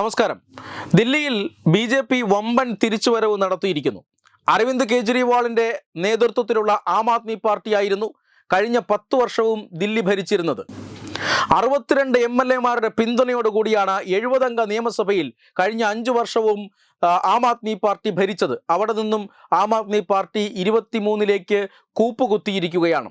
നമസ്കാരം. ദില്ലിയിൽ B J P വമ്പൻ തിരിച്ചുവരവ് നടത്തിയിരിക്കുന്നു. അരവിന്ദ് കെജ്രിവാളിന്റെ നേതൃത്വത്തിലുള്ള ആം ആദ്മി പാർട്ടിയായിരുന്നു കഴിഞ്ഞ പത്തു വർഷവും ദില്ലി ഭരിച്ചിരുന്നത്. അറുപത്തിരണ്ട് എം എൽ എമാരുടെ പിന്തുണയോടുകൂടിയാണ് എഴുപതംഗ നിയമസഭയിൽ കഴിഞ്ഞ അഞ്ചു വർഷവും ആ, ആദ്മി പാർട്ടി ഭരിച്ചത്. അവിടെ നിന്നും ആം ആദ്മി പാർട്ടി ഇരുപത്തിമൂന്നിലേക്ക് കൂപ്പുകുത്തിയിരിക്കുകയാണ്.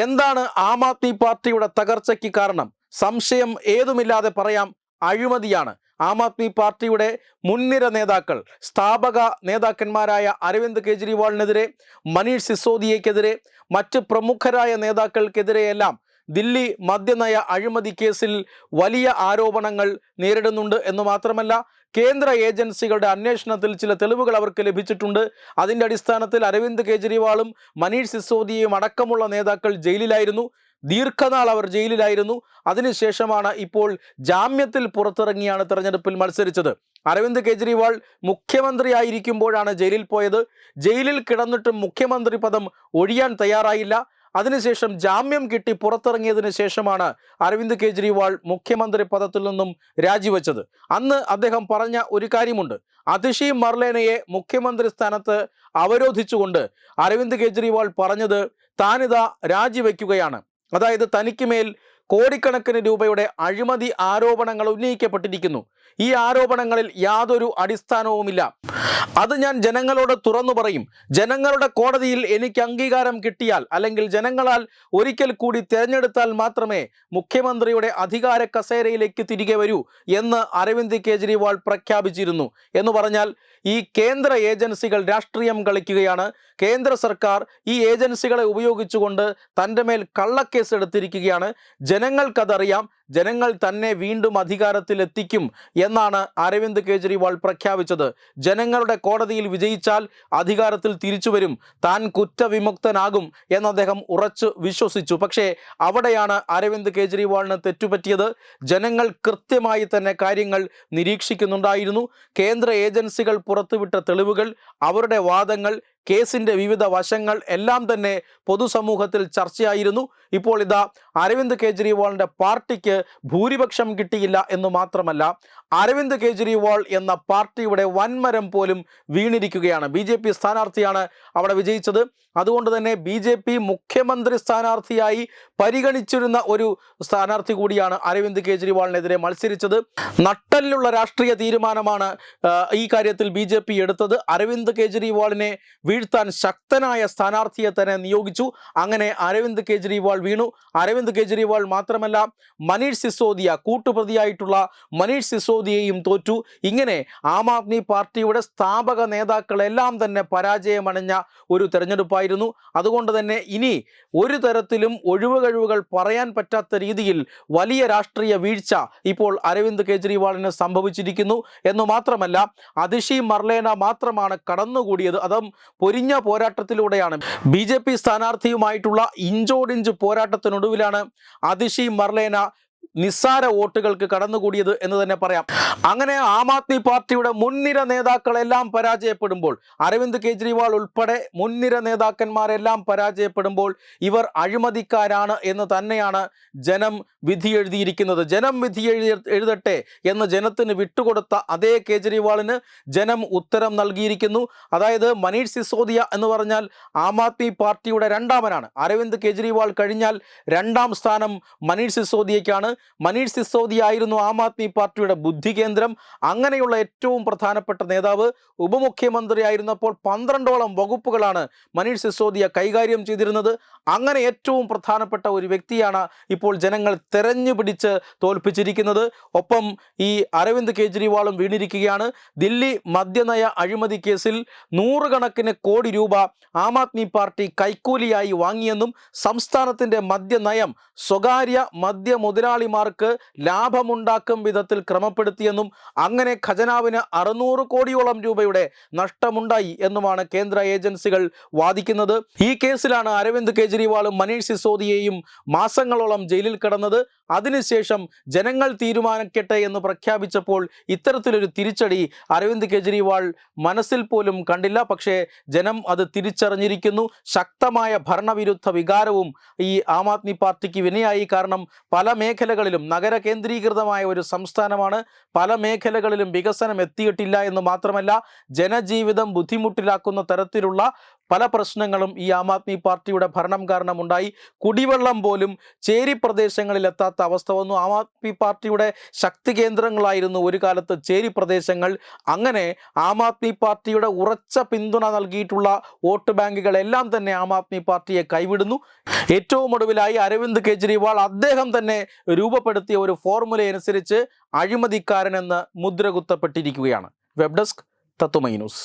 എന്താണ് ആം ആദ്മി പാർട്ടിയുടെ തകർച്ചയ്ക്ക് കാരണം? സംശയം ഏതുമില്ലാതെ പറയാം അഴിമതിയാണ്. ആം ആദ്മി പാർട്ടിയുടെ മുൻനിര നേതാക്കൾ സ്ഥാപക നേതാക്കന്മാരായ അരവിന്ദ് കെജ്രിവാളിനെതിരെ മനീഷ് സിസോദിയയ്ക്കെതിരെ മറ്റ് പ്രമുഖരായ നേതാക്കൾക്കെതിരെയെല്ലാം ദില്ലി മദ്യനയ അഴിമതി കേസിൽ വലിയ ആരോപണങ്ങൾ നേരിടുന്നുണ്ട് എന്ന് മാത്രമല്ല കേന്ദ്ര ഏജൻസികളുടെ അന്വേഷണത്തിൽ ചില തെളിവുകൾ അവർക്ക് ലഭിച്ചിട്ടുണ്ട്. അതിന്റെ അടിസ്ഥാനത്തിൽ അരവിന്ദ് കെജ്രിവാളും മനീഷ് സിസോദിയയും അടക്കമുള്ള നേതാക്കൾ ജയിലിലായിരുന്നു. ദീർഘനാൾ അവർ ജയിലിലായിരുന്നു. അതിനുശേഷമാണ് ഇപ്പോൾ ജാമ്യത്തിൽ പുറത്തിറങ്ങിയാണ് തെരഞ്ഞെടുപ്പിൽ മത്സരിച്ചത്. അരവിന്ദ് കെജ്രിവാൾ മുഖ്യമന്ത്രിയായിരിക്കുമ്പോഴാണ് ജയിലിൽ പോയത്. ജയിലിൽ കിടന്നിട്ടും മുഖ്യമന്ത്രി പദം ഒഴിയാൻ തയ്യാറായില്ല. അതിനുശേഷം ജാമ്യം കിട്ടി പുറത്തിറങ്ങിയതിന് ശേഷമാണ് അരവിന്ദ് കെജ്രിവാൾ മുഖ്യമന്ത്രി പദത്തിൽ നിന്നും രാജിവെച്ചത്. അന്ന് അദ്ദേഹം പറഞ്ഞ ഒരു കാര്യമുണ്ട്. അതിഷി മർലേനയെ മുഖ്യമന്ത്രി സ്ഥാനത്ത് അവരോധിച്ചുകൊണ്ട് അരവിന്ദ് കെജ്രിവാൾ പറഞ്ഞത് താനിതാ രാജിവെക്കുകയാണ്. അതായത് തനിക്ക് മേൽ കോടിക്കണക്കിന് രൂപയുടെ അഴിമതി ആരോപണങ്ങൾ ഉന്നയിക്കപ്പെട്ടിരിക്കുന്നു. ഈ ആരോപണങ്ങളിൽ യാതൊരു അടിസ്ഥാനവുമില്ല. അത് ഞാൻ ജനങ്ങളോട് തുറന്നു പറയും. ജനങ്ങളുടെ കോടതിയിൽ എനിക്ക് അംഗീകാരം കിട്ടിയാൽ അല്ലെങ്കിൽ ജനങ്ങളാൽ ഒരിക്കൽ കൂടി തിരഞ്ഞെടുത്താൽ മാത്രമേ മുഖ്യമന്ത്രിയുടെ അധികാര കസേരയിലേക്ക് തിരികെ വരൂ എന്ന് അരവിന്ദ് കെജ്രിവാൾ പ്രഖ്യാപിച്ചിരുന്നു. എന്ന് പറഞ്ഞാൽ ഈ കേന്ദ്ര ഏജൻസികൾ രാഷ്ട്രീയം കളിക്കുകയാണ്. കേന്ദ്ര സർക്കാർ ഈ ഏജൻസികളെ ഉപയോഗിച്ചുകൊണ്ട് തന്റെ മേൽ കള്ളക്കേസ് എടുത്തിരിക്കുകയാണ്. ജനങ്ങൾക്കതറിയാം. ജനങ്ങൾ തന്നെ വീണ്ടും അധികാരത്തിൽ എത്തിക്കും എന്നാണ് അരവിന്ദ് കെജ്രിവാൾ പ്രഖ്യാപിച്ചത്. ജനങ്ങളുടെ കോടതിയിൽ വിജയിച്ചാൽ അധികാരത്തിൽ തിരിച്ചുവരും താൻ കുറ്റവിമുക്തനാകും എന്ന് അദ്ദേഹം ഉറച്ചു വിശ്വസിച്ചു. പക്ഷേ അവിടെയാണ് അരവിന്ദ് കെജ്രിവാളിന് തെറ്റുപറ്റിയത്. ജനങ്ങൾ കൃത്യമായി തന്നെ കാര്യങ്ങൾ നിരീക്ഷിക്കുന്നുണ്ടായിരുന്നു. കേന്ദ്ര ഏജൻസികൾ പുറത്തുവിട്ട തെളിവുകൾ അവരുടെ വാദങ്ങൾ കേസിന്റെ വിവിധ വശങ്ങൾ എല്ലാം തന്നെ പൊതുസമൂഹത്തിൽ ചർച്ചയായിരുന്നു. ഇപ്പോൾ ഇതാ അരവിന്ദ് കെജ്രിവാളിന്റെ പാർട്ടിക്ക് ഭൂരിപക്ഷം കിട്ടിയില്ല എന്ന് മാത്രമല്ല അരവിന്ദ് കെജ്രിവാൾ എന്ന പാർട്ടിയുടെ വൻമരം പോലും വീണിരിക്കുകയാണ്. ബി ജെ പി സ്ഥാനാർത്ഥിയാണ് അവിടെ വിജയിച്ചത്. അതുകൊണ്ട് തന്നെ ബി ജെ പി മുഖ്യമന്ത്രി സ്ഥാനാർത്ഥിയായി പരിഗണിച്ചിരുന്ന ഒരു സ്ഥാനാർത്ഥി കൂടിയാണ് അരവിന്ദ് കെജ്രിവാളിനെതിരെ മത്സരിച്ചത്. നട്ടലിലുള്ള രാഷ്ട്രീയ തീരുമാനമാണ് ഈ കാര്യത്തിൽ ബി എടുത്തത്. അരവിന്ദ് കെജ്രിവാളിനെ വീഴ്ത്താൻ ശക്തനായ സ്ഥാനാർത്ഥിയെ തന്നെ നിയോഗിച്ചു. അങ്ങനെ അരവിന്ദ് കെജ്രിവാൾ വീണു. അരവിന്ദ് കെജ്രിവാൾ മാത്രമല്ല മനീഷ് സിസോദിയ കൂട്ടുപ്രതിയായിട്ടുള്ള മനീഷ് സിസോദിയയും തോറ്റു. ഇങ്ങനെ ആം ആദ്മി പാർട്ടിയുടെ സ്ഥാപക നേതാക്കളെല്ലാം തന്നെ പരാജയമണഞ്ഞ ഒരു തെരഞ്ഞെടുപ്പായിരുന്നു. അതുകൊണ്ട് തന്നെ ഇനി ഒരു തരത്തിലും ഒഴിവുകഴിവുകൾ പറയാൻ പറ്റാത്ത രീതിയിൽ വലിയ രാഷ്ട്രീയ വീഴ്ച ഇപ്പോൾ അരവിന്ദ് കെജ്രിവാളിന് സംഭവിച്ചിരിക്കുന്നു. എന്ന് മാത്രമല്ല അതിഷി മർലേന മാത്രമാണ് കടന്നുകൂടിയത്. അതും പൊരിഞ്ഞ പോരാട്ടത്തിലൂടെയാണ്. ബി ജെ പി സ്ഥാനാർത്ഥിയുമായിട്ടുള്ള ഇഞ്ചോടിഞ്ച് പോരാട്ടത്തിനൊടുവിലാണ് അതിഷി മർലേന നിസ്സാര വോട്ടുകൾക്ക് കടന്നുകൂടിയത് എന്ന് തന്നെ പറയാം. അങ്ങനെ ആം ആദ്മി പാർട്ടിയുടെ മുൻനിര നേതാക്കളെല്ലാം പരാജയപ്പെടുമ്പോൾ അരവിന്ദ് കെജ്രിവാൾ ഉൾപ്പെടെ മുൻനിര നേതാക്കന്മാരെല്ലാം പരാജയപ്പെടുമ്പോൾ ഇവർ അഴിമതിക്കാരാണ് എന്ന് തന്നെയാണ് ജനം വിധി എഴുതിയിരിക്കുന്നത്. ജനം വിധി എഴുതി എഴുതട്ടെ എന്ന് ജനത്തിന് വിട്ടുകൊടുത്ത അതേ കേജ്രിവാളിന് ജനം ഉത്തരം നൽകിയിരിക്കുന്നു. അതായത് മനീഷ് സിസോദിയ എന്ന് പറഞ്ഞാൽ ആം ആദ്മി പാർട്ടിയുടെ രണ്ടാമനാണ്. അരവിന്ദ് കെജ്രിവാൾ കഴിഞ്ഞാൽ രണ്ടാം സ്ഥാനം മനീഷ് സിസോദിയയ്ക്കാണ്. മനീഷ് സിസോദിയ ആയിരുന്നു ആം ആദ്മി പാർട്ടിയുടെ ബുദ്ധി കേന്ദ്രം. അങ്ങനെയുള്ള ഏറ്റവും പ്രധാനപ്പെട്ട നേതാവ് ഉപമുഖ്യമന്ത്രിയായിരുന്നപ്പോൾ പന്ത്രണ്ടോളം വകുപ്പുകളാണ് മനീഷ് സിസോദിയ കൈകാര്യം ചെയ്തിരുന്നത്. അങ്ങനെ ഏറ്റവും പ്രധാനപ്പെട്ട ഒരു വ്യക്തിയാണ് ഇപ്പോൾ ജനങ്ങൾ തെരഞ്ഞു പിടിച്ച് തോൽപ്പിച്ചിരിക്കുന്നത്. ഒപ്പം ഈ അരവിന്ദ് കേജ്രിവാളും വീണിരിക്കുകയാണ്. ദില്ലി മദ്യനയ അഴിമതി കേസിൽ നൂറുകണക്കിന് കോടി രൂപ ആം ആദ്മി പാർട്ടി കൈക്കൂലിയായി വാങ്ങിയെന്നും സംസ്ഥാനത്തിന്റെ മദ്യനയം സ്വകാര്യ മദ്യ മുതലാളിമാർക്ക് ലാഭമുണ്ടാക്കും വിധത്തിൽ ക്രമപ്പെടുത്തിയെന്നും അങ്ങനെ ഖജനാവിന് അറുന്നൂറ് കോടിയോളം രൂപയുടെ നഷ്ടമുണ്ടായി എന്നുമാണ് കേന്ദ്ര ഏജൻസികൾ വാദിക്കുന്നത്. ഈ കേസിലാണ് അരവിന്ദ് കെജ്രിവാളും മനീഷ് സിസോദിയെയും മാസങ്ങളോളം ജയിലിൽ കിടന്നത്. അതിനുശേഷം ജനങ്ങൾ തീരുമാനിക്കട്ടെ എന്ന് പ്രഖ്യാപിച്ചപ്പോൾ ഇത്തരത്തിലൊരു തിരിച്ചടി അരവിന്ദ് കെജ്രിവാൾ മനസ്സിൽ പോലും കണ്ടില്ല. പക്ഷേ ജനം അത് തിരിച്ചറിഞ്ഞിരിക്കുന്നു. ശക്തമായ ഭരണവിരുദ്ധ വികാരവും ഈ ആം ആദ്മി പാർട്ടിക്ക് വിനയായി. കാരണം പല മേഖലകളിലും നഗര കേന്ദ്രീകൃതമായ ഒരു സംസ്ഥാനമാണ്. പല മേഖലകളിലും വികസനം എത്തിയിട്ടില്ല എന്ന് മാത്രമല്ല ജനജീവിതം ബുദ്ധിമുട്ടിലാക്കുന്ന തരത്തിലുള്ള പല പ്രശ്നങ്ങളും ഈ ആം ആദ്മി പാർട്ടിയുടെ ഭരണം കാരണം ഉണ്ടായി കുടിവെള്ളം പോലും ചേരി പ്രദേശങ്ങളിൽ എത്താത്ത അവസ്ഥ വന്നു. ആം ആദ്മി പാർട്ടിയുടെ ശക്തി കേന്ദ്രങ്ങളായിരുന്നു ഒരു കാലത്ത് ചേരി പ്രദേശങ്ങൾ. അങ്ങനെ ആം ആദ്മി പാർട്ടിയുടെ ഉറച്ച പിന്തുണ നൽകിയിട്ടുള്ള വോട്ട് ബാങ്കുകളെല്ലാം തന്നെ ആം ആദ്മി പാർട്ടിയെ കൈവിടുന്നു. ഏറ്റവും ഒടുവിലായി അരവിന്ദ് കെജ്രിവാൾ അദ്ദേഹം തന്നെ രൂപപ്പെടുത്തിയ ഒരു ഫോർമുലയനുസരിച്ച് അഴിമതിക്കാരനെന്ന് മുദ്ര കുത്തപ്പെട്ടിരിക്കുകയാണ് web desk Tatwamayi news.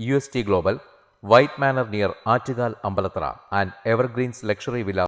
UST Global, White Manor near Artigal Ambalathara, and Evergreen's Luxury Villa.